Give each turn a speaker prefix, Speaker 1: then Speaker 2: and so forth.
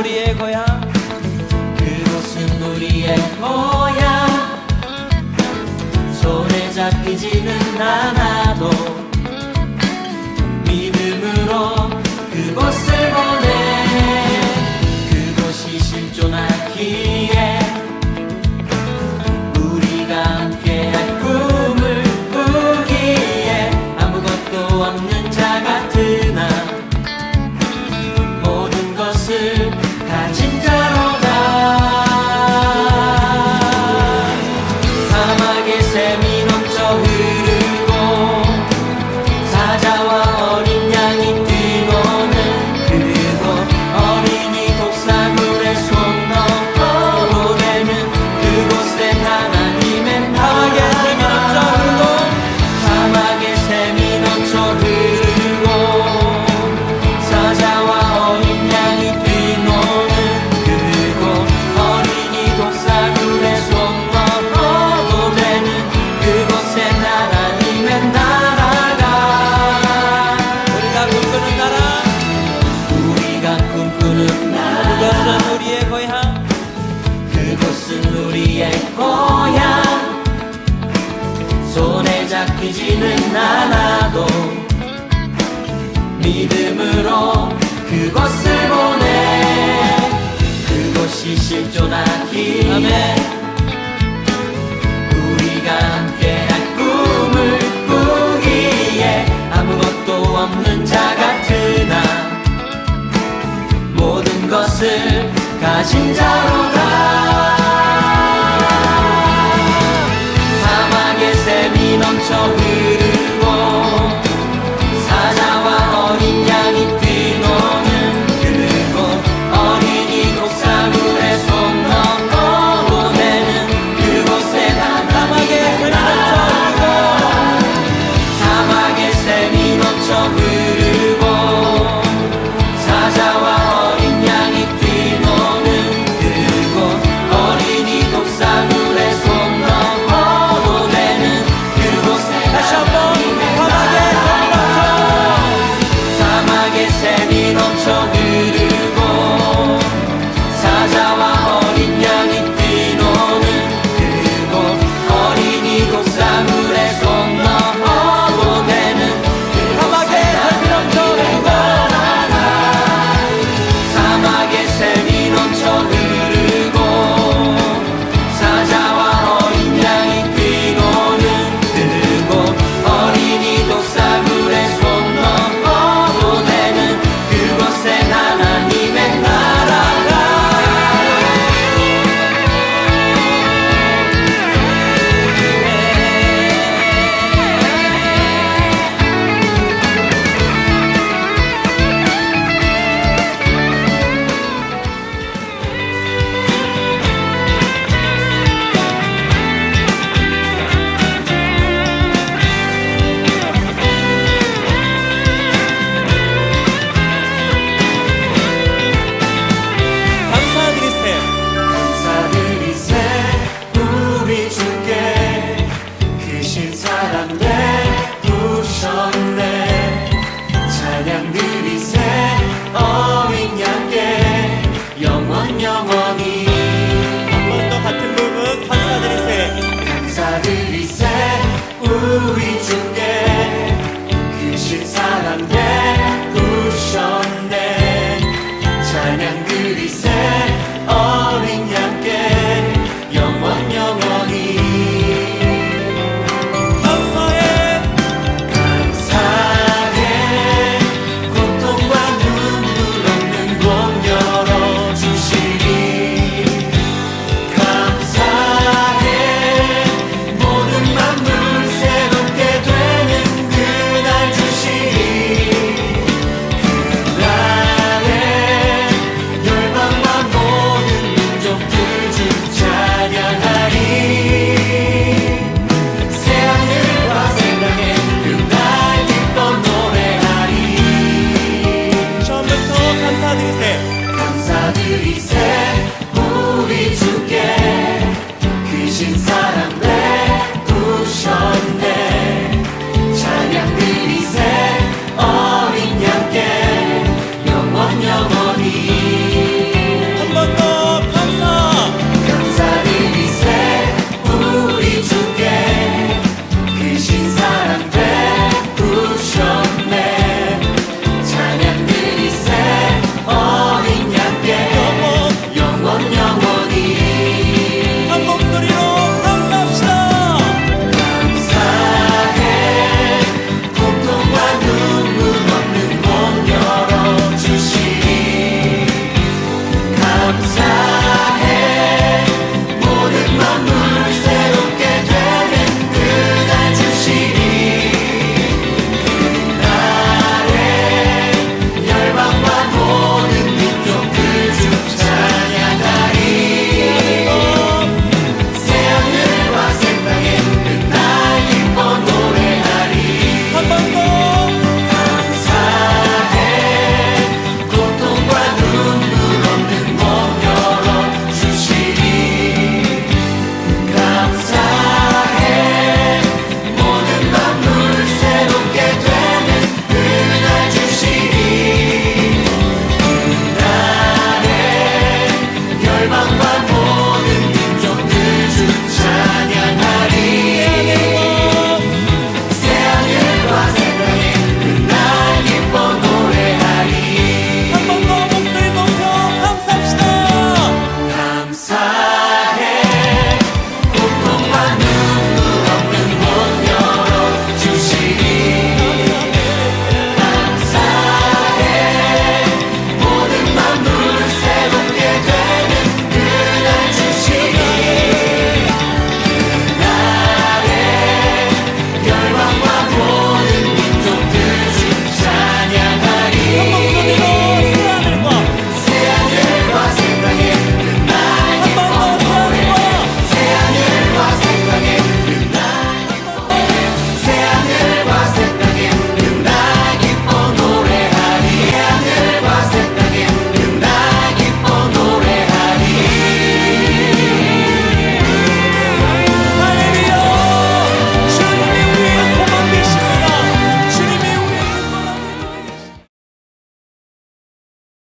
Speaker 1: 우리의 고향 그곳은
Speaker 2: 우리의 고향
Speaker 1: 손에 잡히지는 않아도 믿음으로 그곳을 보내. 그곳이 실존하길. 믿지는 않아도 믿음으로 그것을 보내. 그것이 실존하기에 우리가 함께한 꿈을 꾸기에 아무것도 없는 자 같으나 모든 것을 가진 자 on top of you.